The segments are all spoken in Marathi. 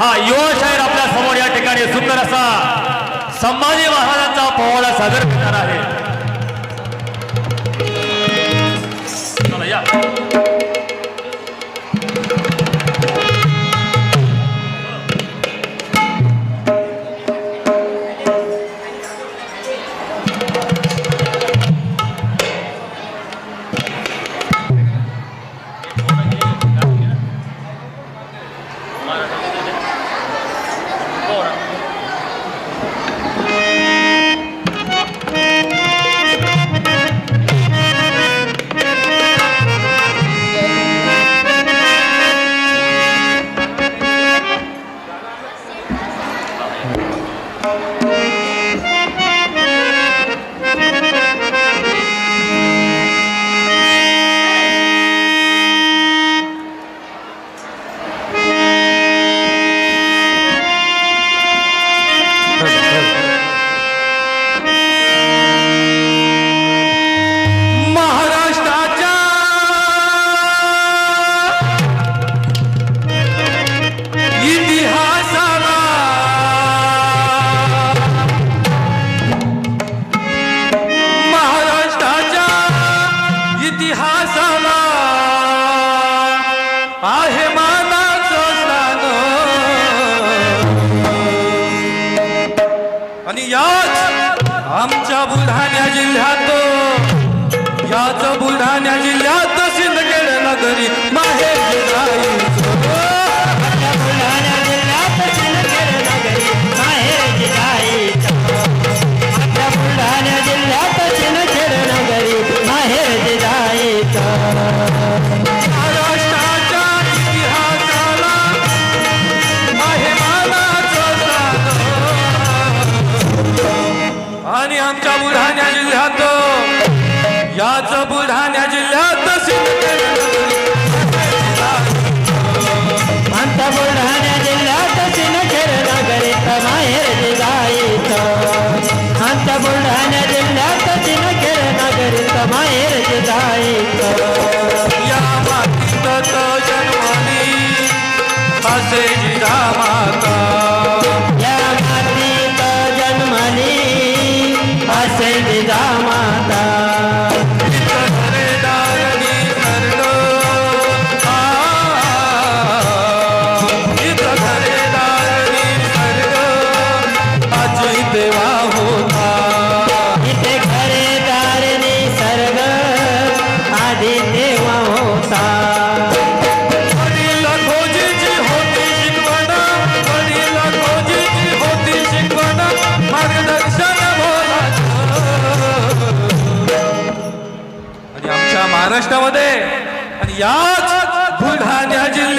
हा युवा शाहीर आपल्यासमोर या ठिकाणी सुंदर असा संभाजी महाराजांचा पोवाडा सादर करणार आहे. माहेर जायचं. या मातीत जन्मली. माता महाराष्ट्रामध्ये. आणि याच बुलढाणा जिल्ह्यात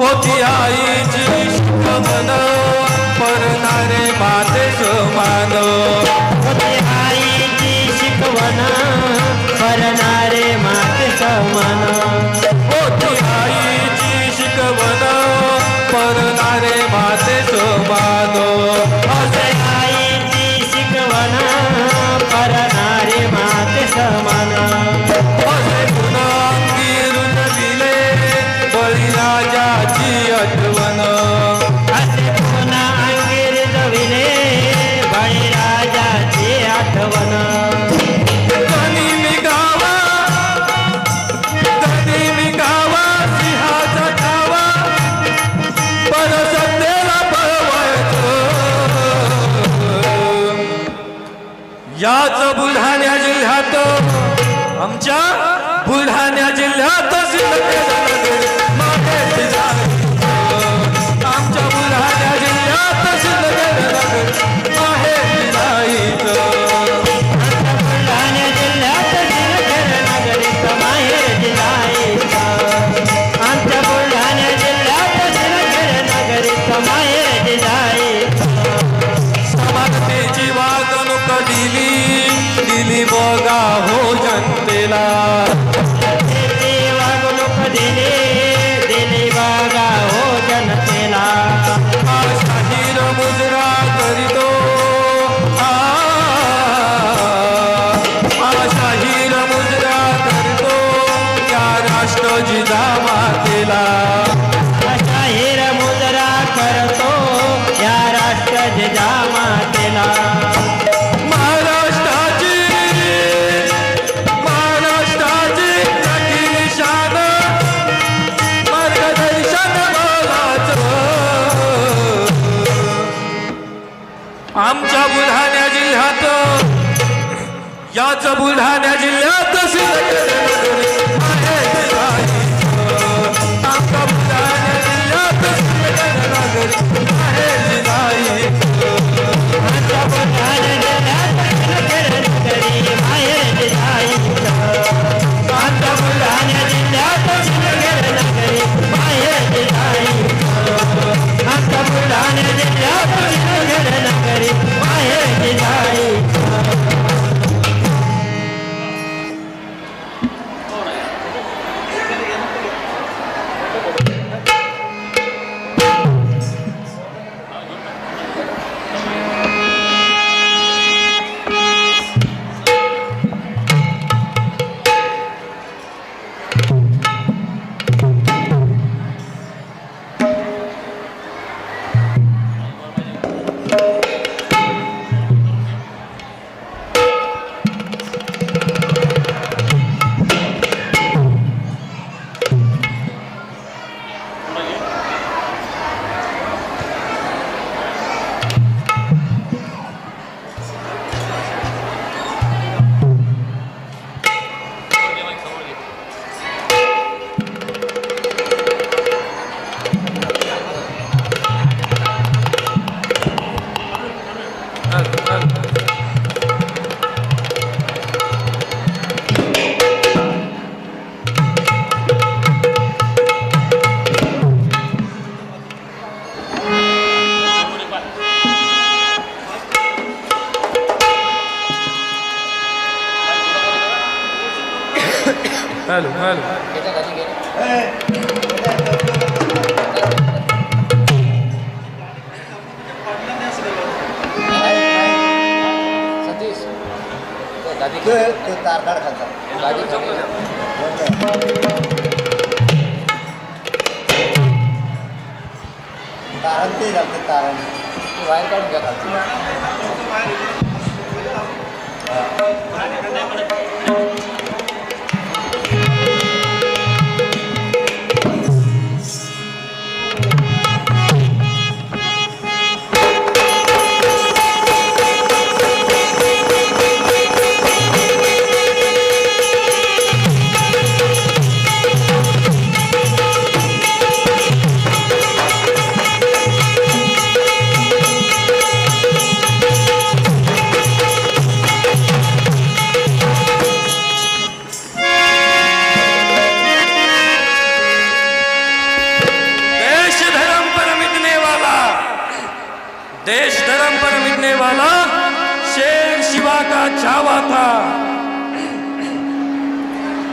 होती आई जिस मनो पर नारे बात जो मानो होती যা गजजा मातेला महाराष्ट्राची महाराष्ट्राची नकील शान. मार्गदर्शन बोलाच आमच्या बुलढाण्या जिल्ह्यात याच बुलढाण्या जिल्ह्यात al, al. तारंती रखते तारण वायर कट गया था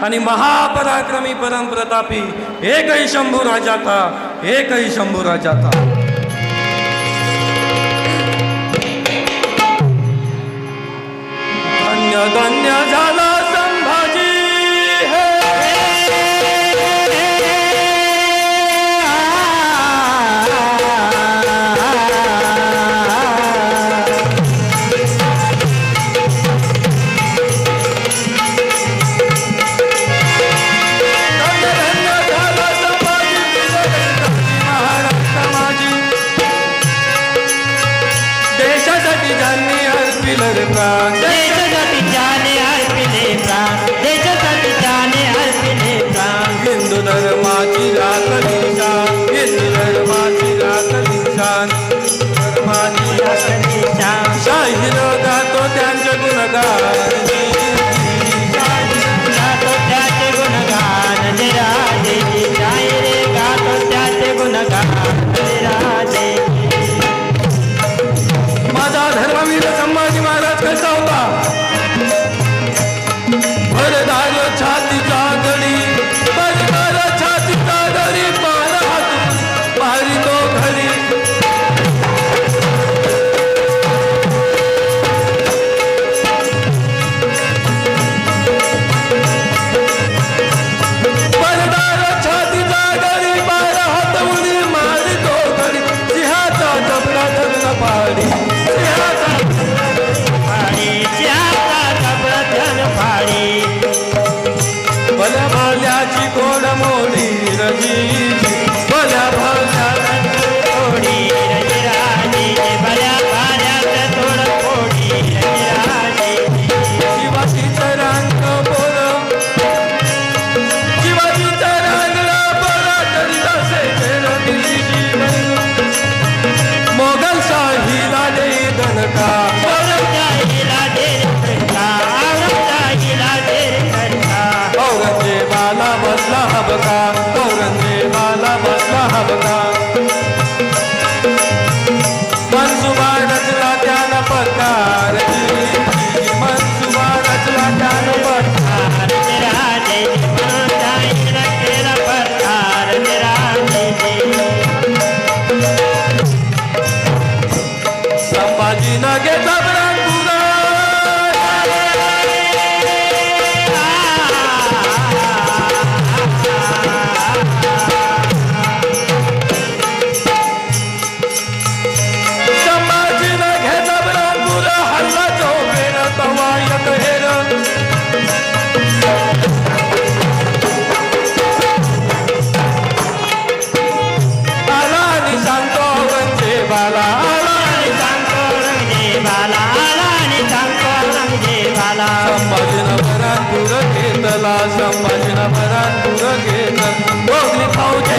आणि महापराक्रमी परमप्रतापी एकही शंभू राजाता एकही शंभू राजाता धन्य धन्य સદાય Imagine I get संभाजीनगरात दूर घेतला संभाजीनगरात दूर घेतला. दोघे भाऊचे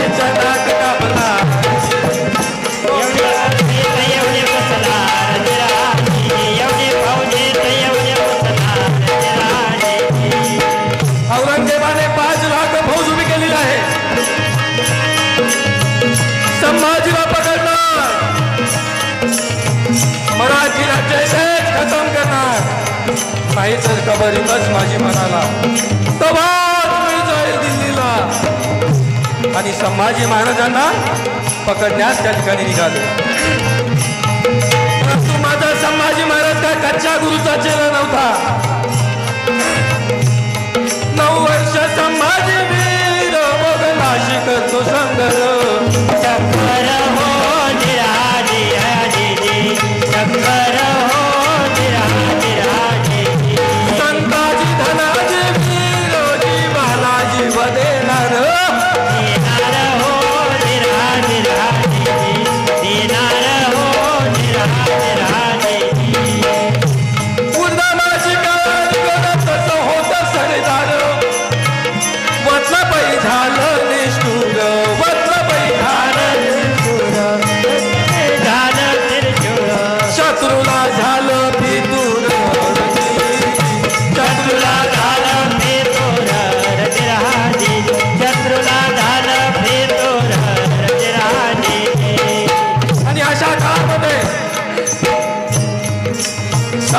बरीमच माझी मनाला जाईल दिल्लीला. आणि संभाजी महाराजांना पकडण्यास त्या ठिकाणी निघाले. परंतु माझा संभाजी महाराज काय कच्च्या गुरुचा चेला नव्हता. नऊ वर्ष संभाजी वीर बघला शिकतो संगल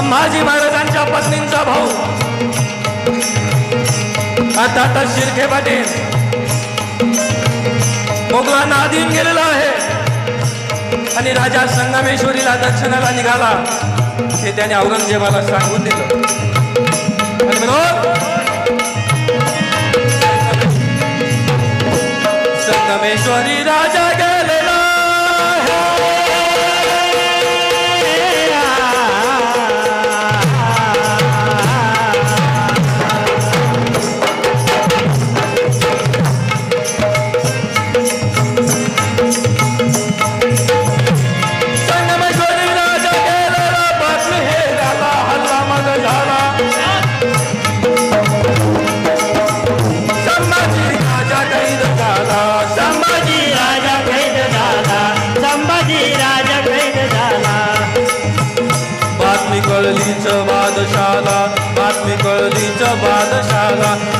संभाजी महाराजांच्या पत्नींचा भाऊ. आता आता शिरखे पाटील. मोगलांना अधीन गेलेला आहे. आणि राजा संगमेश्वरीला दर्शनाला निघाला. हे त्याने औरंगजेबाला सांगून दिलं. संगमेश्वरी राज बादशाह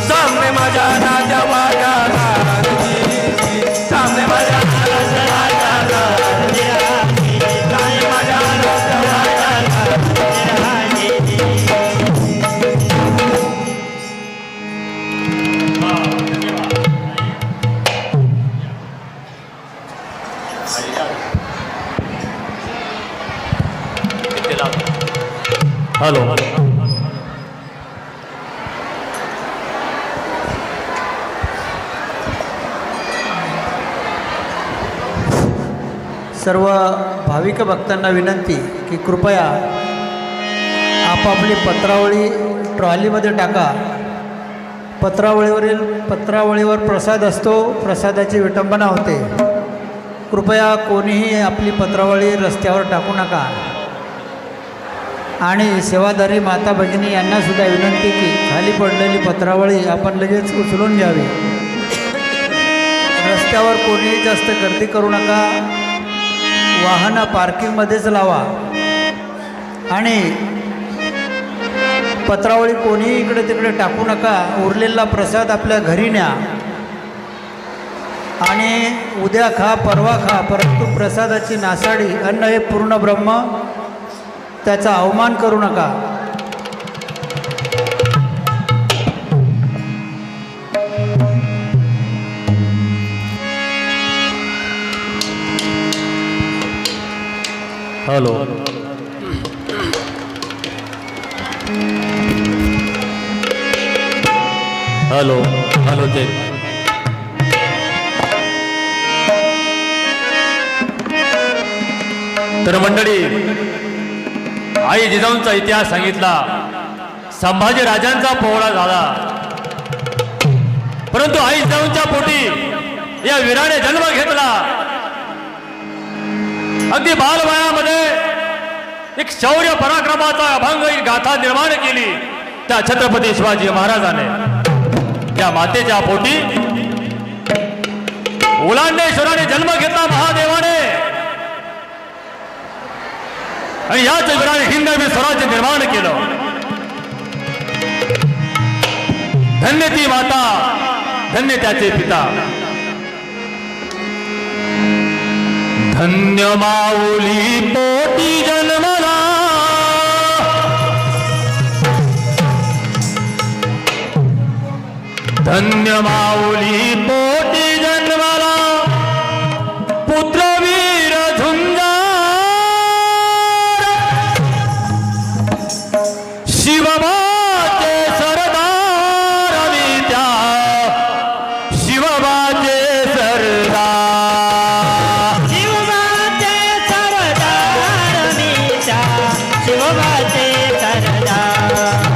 अनेक भक्तांना विनंती की कृपया आपापली पत्रावळी ट्रॉलीमध्ये टाका. पत्रावळीवरील पत्रावळीवर प्रसाद असतो प्रसादाची विटंबना होते. कृपया कोणीही आपली पत्रावळी रस्त्यावर टाकू नका. आणि सेवाधारी माता भगिनी यांनासुद्धा विनंती की खाली पडलेली पत्रावळी आपण लगेच उचलून घ्यावी. रस्त्यावर कोणीही जास्त गर्दी करू नका. वाहनं पार्किंगमध्येच लावा. आणि पत्रावळी कोणीही इकडे तिकडे टाकू नका. उरलेला प्रसाद आपल्या घरी न्या. आणि उद्या खा परवा खा परंतु प्रसादाची नासाडी अन्न हे पूर्ण ब्रह्म त्याचा अवमान करू नका. हॅलो. हॅलो. हॅलो ते तर मंडळी आई जिजाऊंचा इतिहास सांगितला. संभाजी राजांचा पोहळा झाला. परंतु आई जिजाऊंच्या पोटी या वीराने जन्म घेतला. अगदी बालवयामध्ये एक शौर्य पराक्रमाचा अभंग गाथा निर्माण केली त्या छत्रपती शिवाजी महाराजाने. त्या मातेच्या पोटी ओलांडेश्वराने जन्म घेतला महादेवाने. आणि याच हिंद हिंदवी स्वराज्य निर्माण केलं. धन्य ती माता धन्य त्याचे पिता. धन्य माऊली पोटी जन्मला. धन्य माऊली पोटी